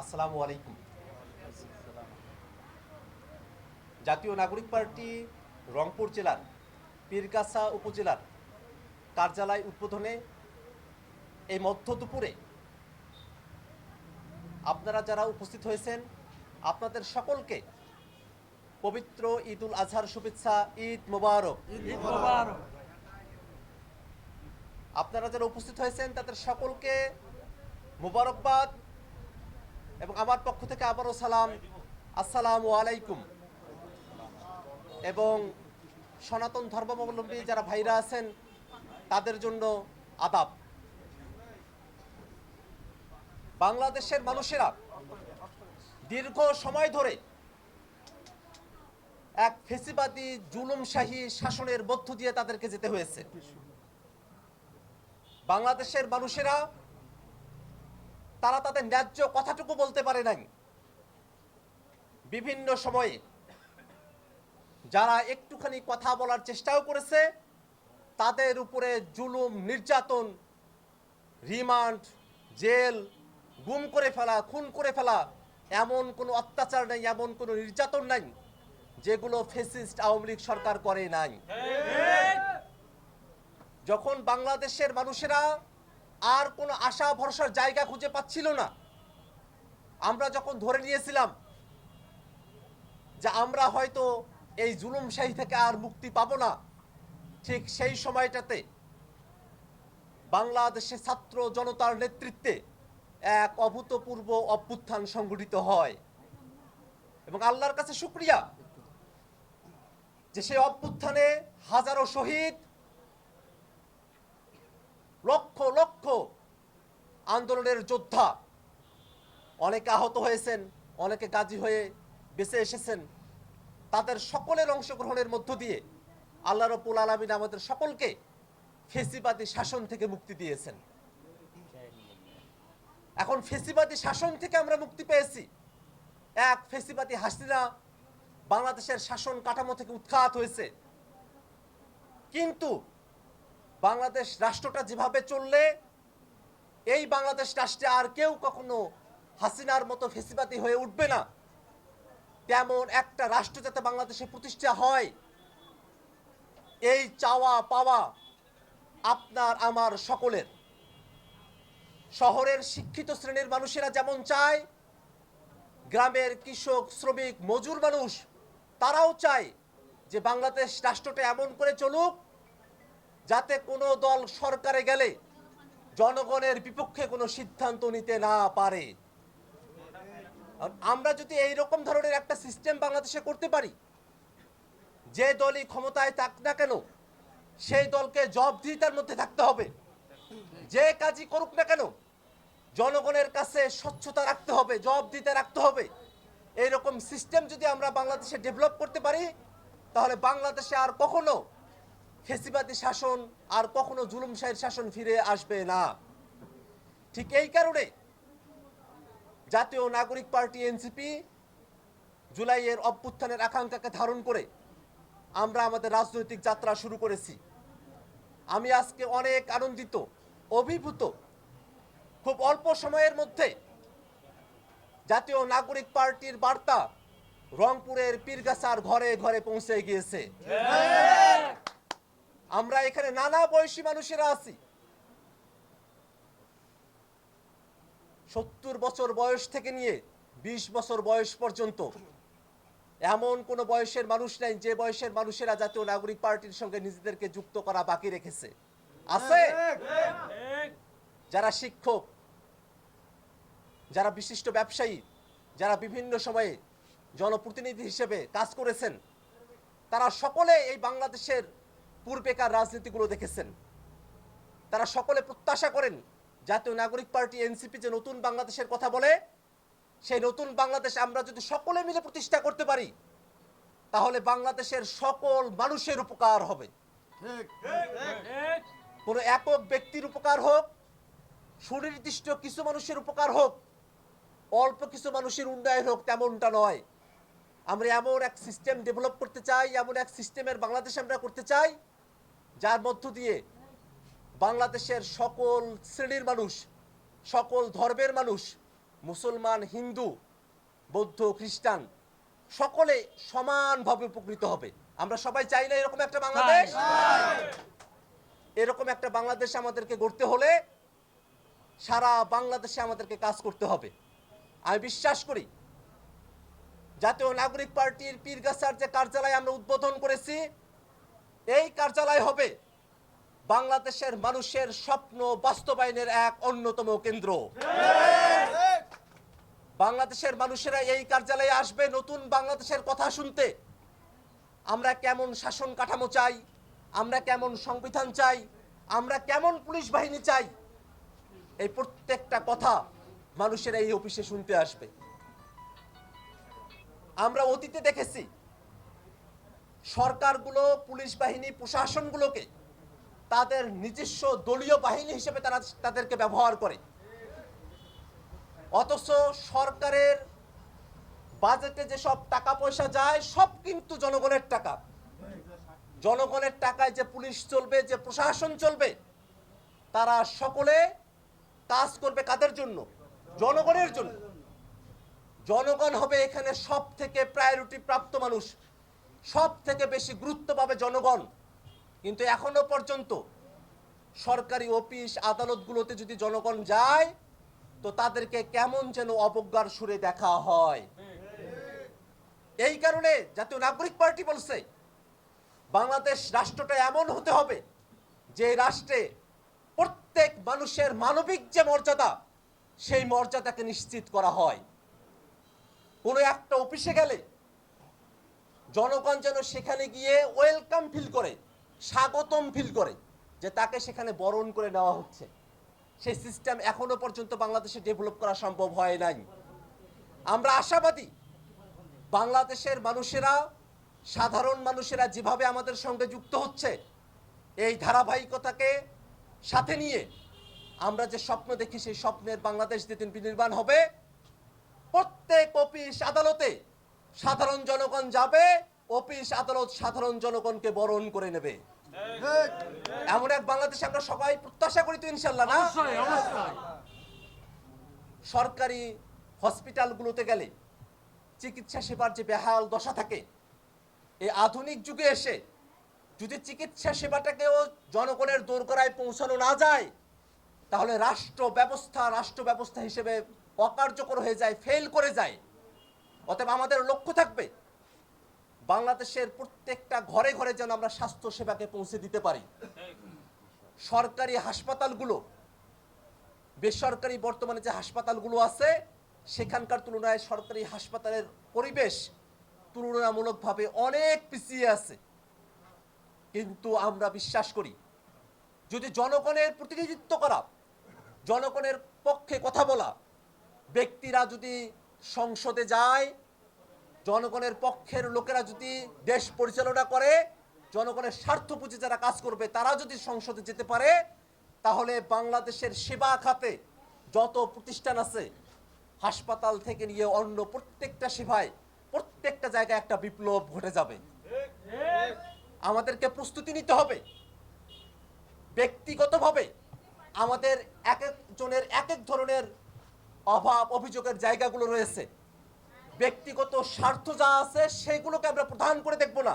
আসসালামু আলাইকুম। জাতীয় নাগরিক পার্টি রংপুর জেলার পীরগাছা উপজেলার কার্যালয় উদ্বোধনে এই মধ্য দুপুরে আপনারা যারা উপস্থিত হয়েছেন আপনাদের সকলকে পবিত্র ঈদ উল আজহার শুভেচ্ছা ঈদ মোবারক। ঈদ মোবারক। আপনারা যারা উপস্থিত হয়েছেন তাদের সকলকে মোবারকবাদ এবং আমার পক্ষ থেকে আবারও সালাম। আসসালামু আলাইকুম। এবং সনাতন ধর্মাবলম্বী যারা ভাইরা আছেন, তাদের জন্য আদাব। বাংলাদেশের মানুষেরা দীর্ঘ সময় ধরে এক ফেসিবাদী, জুলুমশাহী শাসনের মধ্য দিয়ে তাদেরকে যেতে হয়েছে। বাংলাদেশের মানুষেরা তারা তাদের ন্যায্য কথাটুকু বলতে পারে নাই। বিভিন্ন সময়ে যারা একটুখানি কথা বলার চেষ্টাও করেছে তাদের উপরে জুলুম নির্যাতন রিমান্ড জেল গুম করে ফেলা খুন করে ফেলা এমন কোনো অত্যাচার নাই এমন কোনো নির্যাতন নাই যেগুলো ফেসিস্ট আওয়ামী লীগ সরকার করে নাই। যখন বাংলাদেশের মানুষেরা আর কোনো আশা, ভরসার জায়গা খুঁজে পাচ্ছিল না। আমরা যখন ধরে নিয়েছিলাম যে আমরা হয়তো এই জুলুমশাহী থেকে আর মুক্তি পাবো না, ঠিক সেই সময়টাতে বাংলাদেশের ছাত্র জনতার নেতৃত্বে এক অভূতপূর্ব অভ্যুত্থান সংঘটিত হয়। এবং আল্লাহর কাছে শুক্রিয়া যে সেই অভ্যুত্থানে হাজারো শহীদ আন্দোলনের যোদ্ধা। অনেকে আহত হয়েছেন, অনেকে গাজী হয়ে বেঁচে এসেছেন। তাদের সকলের অংশগ্রহণের মধ্য দিয়ে আল্লাহ রব্বুল আলমিন আমাদের সকলকে ফেসিবাদী শাসন থেকে মুক্তি দিয়েছেন। এখন ফেসিবাদী শাসন থেকে আমরা মুক্তি পেয়েছি। এক, ফেসিবাদী হাসিনা বাংলাদেশের শাসন কাঠামো থেকে উৎখাত হয়েছে। কিন্তু বাংলাদেশ রাষ্ট্রটা যেভাবে চললে এই বাংলাদেশ রাষ্ট্রে আর কেউ কখনো হাসিনার মতো ফেসিবাদী হয়ে উঠবে না। তেমন একটা রাষ্ট্র যাতে বাংলাদেশে প্রতিষ্ঠা হয়, এই চাওয়া পাওয়া আপনার, আমার সকলের। শহরের শিক্ষিত শ্রেণির মানুষেরা যেমন চায়, গ্রামের কৃষক, শ্রমিক, মজুর মানুষ, তারাও চায় যে বাংলাদেশ রাষ্ট্রটা এমন করে চলুক, যাতে কোনো দল সরকারে গেলে জনগণের বিপক্ষে কোনো সিদ্ধান্ত নিতে না পারে। আমরা যদি এই রকম ধরনের একটা সিস্টেম বাংলাদেশে করতে পারি, যে দলই ক্ষমতায় থাক না কেন, সেই দলকে জবাবদিহিতার মধ্যে থাকতে হবে। যে কাজই করুক না কেন, জনগণের কাছে স্বচ্ছতা রাখতে হবে, জবাবদিহিতা রাখতে হবে। এইরকম সিস্টেম যদি আমরা বাংলাদেশে ডেভেলপ করতে পারি, তাহলে বাংলাদেশে আর কখনো ফেসিবাদী শাসন আর কখনো জুলুমশাহীর শাসন ফিরে আসবে না। ঠিক এই কারণে জাতীয় নাগরিক পার্টি এনসিপি জুলাইয়ের অভ্যুত্থানের আকাঙ্ক্ষাকে ধারণ করে আমরা আমাদের রাজনৈতিক যাত্রা শুরু করেছি। আমি আজকে অনেক আনন্দিত, অভিভূত, খুব অল্প সময়ের মধ্যে জাতীয় নাগরিক পার্টির বার্তা রংপুরের পীরগাছার ঘরে ঘরে পৌঁছে গিয়েছে। আমরা এখানে নানা বয়সী মানুষেরা আছি। সত্তর বছর বয়স থেকে নিয়ে ২০ বছর বয়স পর্যন্ত এমন কোনো বয়সের মানুষ নাই যে বয়সের মানুষেরা জাতীয় নাগরিক পার্টির সঙ্গে নিজেদেরকে যুক্ত করা বাকি রেখেছে। আছে? যারা শিক্ষক, যারা বিশিষ্ট ব্যবসায়ী, যারা বিভিন্ন সময়ে জনপ্রতিনিধি হিসেবে কাজ করেছেন, তারা সকলে এই বাংলাদেশের পূর্বেকার রাজনীতিগুলো দেখেছেন। তারা সকলে প্রত্যাশা করেন জাতীয় নাগরিক পার্টি এনসিপি যে নতুন বাংলাদেশের কথা বলে সেই নতুন বাংলাদেশ আমরা যদি সকলে মিলে প্রতিষ্ঠা করতে পারি তাহলে বাংলাদেশের সকল মানুষের উপকার হবে। কোনো একক ব্যক্তির উপকার হোক সুনির্দিষ্ট কিছু মানুষের উপকার হোক অল্প কিছু মানুষের উন্নয়ন হোক তেমনটা নয়। আমরা এমন এক সিস্টেম ডেভেলপ করতে চাই এমন এক সিস্টেমের বাংলাদেশ আমরা করতে চাই যার মধ্য দিয়ে বাংলাদেশের সকল শ্রেণির মানুষ সকল ধর্মের মানুষ মুসলমান হিন্দু বৌদ্ধ খ্রিস্টান সকলে সমানভাবে উপকৃত হবে। আমরা সবাই চাই না এরকম একটা বাংলাদেশ? এরকম একটা বাংলাদেশ আমাদেরকে গড়তে হলে সারা বাংলাদেশে আমাদেরকে কাজ করতে হবে। আমি বিশ্বাস করি জাতীয় নাগরিক পার্টির পীরগাছার যে কার্যালয় আমরা উদ্বোধন করেছি এই কার্যালয় হবে বাংলাদেশের মানুষের স্বপ্ন বাস্তবায়নের এক অন্যতম কেন্দ্র। বাংলাদেশের মানুষেরা এই কার্যালয়ে আসবে নতুন বাংলাদেশের কথা শুনতে। আমরা কেমন শাসন কাঠামো চাই? আমরা কেমন সংবিধান চাই? আমরা কেমন পুলিশ বাহিনী চাই? এই প্রত্যেকটা কথা মানুষেরা এই অফিসে শুনতে আসবে। আমরা অতীতে দেখেছি সরকারগুলো, পুলিশ বাহিনী, প্রশাসনগুলোকে তাদের নিজস্ব দলীয় বাহিনী হিসেবে তারা তাদেরকে ব্যবহার করে। অথচ সরকারের বাজেটে যেসব টাকা পয়সা যায়, সব কিন্তু জনগণের টাকা। জনগণের টাকায় যে পুলিশ চলবে, যে প্রশাসন চলবে, তারা সকলে কাজ করবে কাদের জন্য? জনগণের জন্য। জনগণ হবে এখানে সব থেকে প্রায়োরিটি প্রাপ্ত মানুষ। সব থেকে বেশি গুরুত্ব পাবে জনগণ। কিন্তু এখনও পর্যন্ত সরকারি অফিস আদালতগুলোতে যদি জনগণ যায়, তো তাদেরকে কেমন যেন অবজ্ঞার সুরে দেখা হয়। এই কারণে জাতীয় নাগরিক পার্টি বলছে, বাংলাদেশ রাষ্ট্রটা এমন হতে হবে যে রাষ্ট্রে প্রত্যেক মানুষের মানবিক যে মর্যাদা, সেই মর্যাদাকে নিশ্চিত করা হয়। কোনো একটা অফিসে গেলে জনগণ যেন সেখানে গিয়ে ওয়েলকাম ফিল করে, স্বাগতম ফিল করে যে তাকে সেখানে বরণ করে নেওয়া হচ্ছে। সেই সিস্টেম এখনও পর্যন্ত বাংলাদেশে ডেভেলপ করা সম্ভব হয় নাই। আমরা আশাবাদী বাংলাদেশের মানুষেরা, সাধারণ মানুষেরা যেভাবে আমাদের সঙ্গে যুক্ত হচ্ছে, এই ধারাবাহিকতাকে সাথে নিয়ে আমরা যে স্বপ্ন দেখি, সেই স্বপ্নের বাংলাদেশ যেদিন বিনির্মাণ হবে, প্রত্যেক অফিস আদালতে সাধারণ জনগণ যাবে অফিস আদালত সাধারণ জনগণকে বরণ করে নেবে। এমন এক বাংলাদেশ আমরা সবাই প্রত্যাশা করি তো ইনশাল্লাহ না? সরকারি হসপিটালগুলোতে গেলে চিকিৎসা সেবার যে বেহাল দশা থাকে এই আধুনিক যুগে এসে যদি চিকিৎসা সেবাটাকেও জনগণের দোরগোড়ায় পৌঁছানো না যায় তাহলে রাষ্ট্র ব্যবস্থা রাষ্ট্র ব্যবস্থা হিসেবে অকার্যকর হয়ে যায় ফেল করে যায়। অতএব আমাদের লক্ষ্য থাকবে বাংলাদেশের প্রত্যেকটা ঘরে ঘরে যেন আমরা স্বাস্থ্য সেবাকে পৌঁছে দিতে পারি। সরকারি হাসপাতালগুলো, বেসরকারি বর্তমানে যে হাসপাতালগুলো আছে, সেখানকার তুলনায় সরকারি হাসপাতালের পরিবেশ তুলনামূলকভাবে অনেক পিছিয়ে আছে। কিন্তু আমরা বিশ্বাস করি, যদি জনগণের প্রতিনিধিত্ব করা, জনগণের পক্ষে কথা বলা, ব্যক্তিরা যদি সংসদে যায় জনগণের পক্ষের লোকেরা যদি দেশ পরিচালনা করে, জনগণের স্বার্থ বুঝে যারা কাজ করবে, তারা যদি সংসদে যেতে পারে, তাহলে বাংলাদেশের সেবা খাতে যত প্রতিষ্ঠান আছে, হাসপাতাল থেকে নিয়ে অন্য প্রত্যেকটা সেবায়, প্রত্যেকটা জায়গায় একটা বিপ্লব ঘটে যাবে। আমাদেরকে প্রস্তুতি নিতে হবে। ব্যক্তিগতভাবে আমাদের এক একজনের এক এক ধরনের অভাব, অভিযোগের জায়গাগুলো রয়েছে। ব্যক্তিগত স্বার্থ যা আছে, সেগুলোকে আমরা প্রধান করে দেখব না।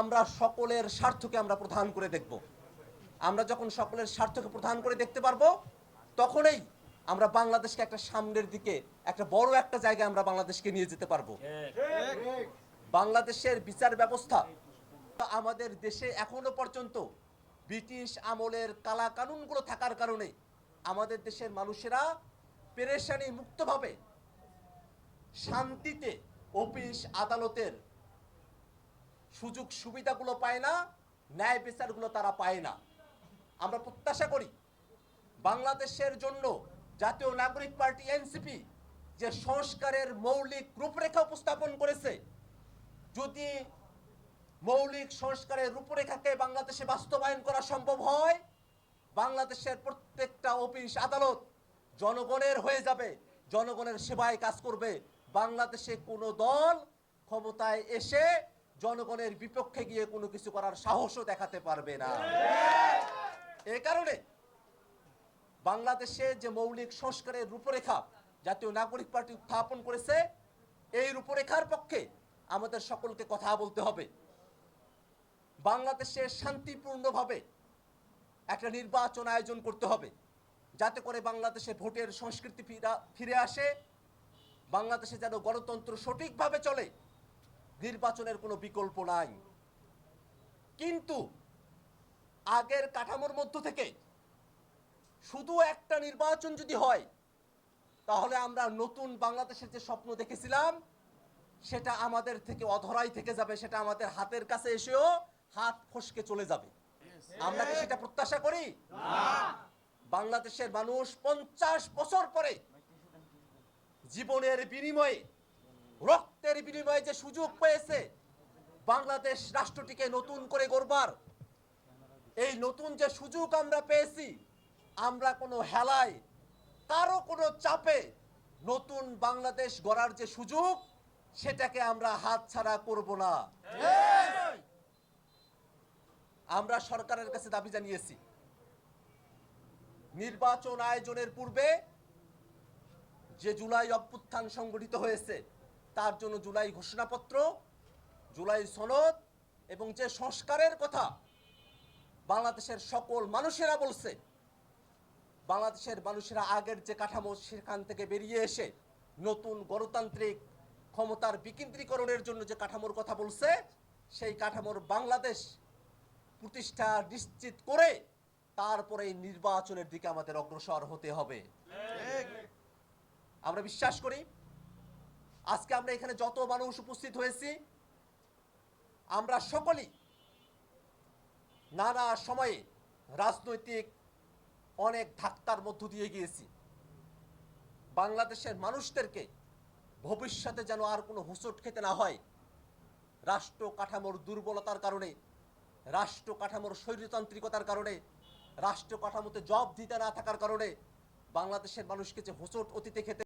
আমরা সকলের স্বার্থকে আমরা প্রধান করে দেখব। আমরা যখন সকলের স্বার্থকে প্রধান করে দেখতে পারব, তখনই আমরা বাংলাদেশকে একটা সামনের দিকে, একটা বড় একটা জায়গায় আমরা বাংলাদেশকে নিয়ে যেতে পারব। বাংলাদেশের বিচার ব্যবস্থা আমাদের দেশে এখনও পর্যন্ত ব্রিটিশ আমলের কালা কানুনগুলো থাকার কারণে আমাদের দেশের মানুষেরা পেরেশানি মুক্তভাবে শান্তিতে অফিস, আদালতের সুযোগ সুবিধাগুলো পায় না, ন্যায় বিচারগুলো তারা পায় না। আমরা প্রত্যাশা করি বাংলাদেশের জন্য জাতীয় নাগরিক পার্টি এনসিপি যে সংস্কারের মৌলিক রূপরেখা উপস্থাপন করেছে, যদি মৌলিক সংস্কারের রূপরেখাকে বাংলাদেশে বাস্তবায়ন করা সম্ভব হয়, বাংলাদেশের প্রত্যেকটা অফিস, আদালত জনগণের হয়ে যাবে, জনগণের সেবায় কাজ করবে বাংলাদেশে কোনো দল ক্ষমতায় এসে জনগণের বিপক্ষে গিয়ে কোনো কিছু করার সাহসও দেখাতে পারবে না। এ কারণে বাংলাদেশে যে মৌলিক সংস্কারের রূপরেখা জাতীয় নাগরিক পার্টি উত্থাপন করেছে, এই রূপরেখার পক্ষে আমাদের সকলকে কথা বলতে হবে। বাংলাদেশে শান্তিপূর্ণভাবে একটা নির্বাচন আয়োজন করতে হবে, যাতে করে বাংলাদেশে ভোটের সংস্কৃতি ফিরা আসে বাংলাদেশে যেন গণতন্ত্র সঠিকভাবে চলে, নির্বাচনের কোনো বিকল্প নাই। কিন্তু আগের কাঠামোর মধ্য থেকে শুধু একটা নির্বাচন যদি হয়, তাহলে আমরা নতুন বাংলাদেশের যে স্বপ্ন দেখেছিলাম, সেটা আমাদের থেকে অধরাই থেকে যাবে, সেটা আমাদের হাতের কাছে এসেও হাত ফসকে চলে যাবে। আমরা কি সেটা প্রত্যাশা করি? বাংলাদেশের মানুষ পঞ্চাশ বছর পরে জীবনের বিনিময়ে, রক্তের বিনিময়ে যে সুযোগ পেয়েছে, বাংলাদেশ রাষ্ট্রটিকে নতুন করে গড়বার। এই নতুন যে সুযোগ আমরা পেয়েছি, আমরা কোনো হেলায়, কারও কোনো চাপে নতুন বাংলাদেশ গড়ার যে সুযোগ, সেটাকে আমরা হাতছাড়া করব না। আমরা সরকারের কাছে দাবি জানিয়েছি, নির্বাচন আয়োজনের পূর্বে যে জুলাই অভ্যুত্থান সংগঠিত হয়েছে, তার জন্য জুলাই ঘোষণাপত্র, জুলাই সনদ এবং যে সংস্কারের কথা বাংলাদেশের সকল মানুষেরা বলছে, বাংলাদেশের মানুষেরা আগের যে কাঠামো সেখান থেকে বেরিয়ে এসে নতুন গণতান্ত্রিক ক্ষমতার বিকেন্দ্রীকরণের জন্য যে কাঠামোর কথা বলছে, সেই কাঠামোর বাংলাদেশ প্রতিষ্ঠা নিশ্চিত করে তারপরে নির্বাচনের দিকে আমাদের অগ্রসর হতে হবে। আমরা বিশ্বাস করি। আজকে আমরা এখানে যত মানুষ উপস্থিত হয়েছি, আমরা সকলেই নানা সময়ে রাজনৈতিক অনেক ধাক্কার মধ্য দিয়ে গিয়েছি। বাংলাদেশের মানুষদেরকে ভবিষ্যতে যেন আর কোনো হোঁচট খেতে না হয়, রাষ্ট্র কাঠামোর দুর্বলতার কারণে, রাষ্ট্র কাঠামোর স্বৈরতান্ত্রিকতার কারণে, রাষ্ট্র কাঠামোতে জব দিতে না থাকার কারণে বাংলাদেশের মানুষকে যে হোঁচট অতীতে খেতে